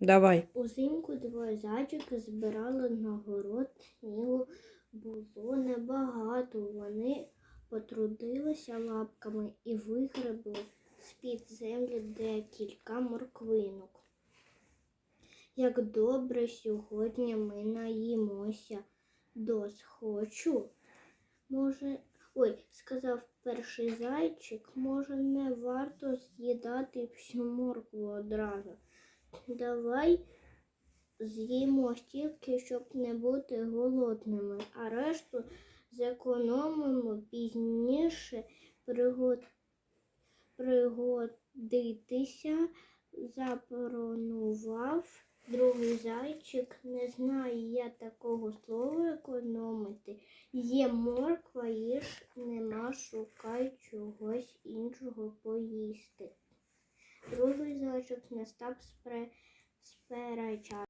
Давай. Узимку двоє зайчики збирали на город снігу. Було небагато. Вони потрудилися лапками і вигребли з-під землі декілька морквинок. Як добре сьогодні ми наїмося досхочу. Може, ой, сказав перший зайчик, може, не варто з'їдати всю моркву одразу. Давай з'їмо стільки, щоб не бути голодними, а решту зекономимо пізніше пригод... пригодитися, запронував другий зайчик. Не знаю я такого слова економити. Є морква, їж нема, шукай чогось іншого поїсти. Другий не став сперечати.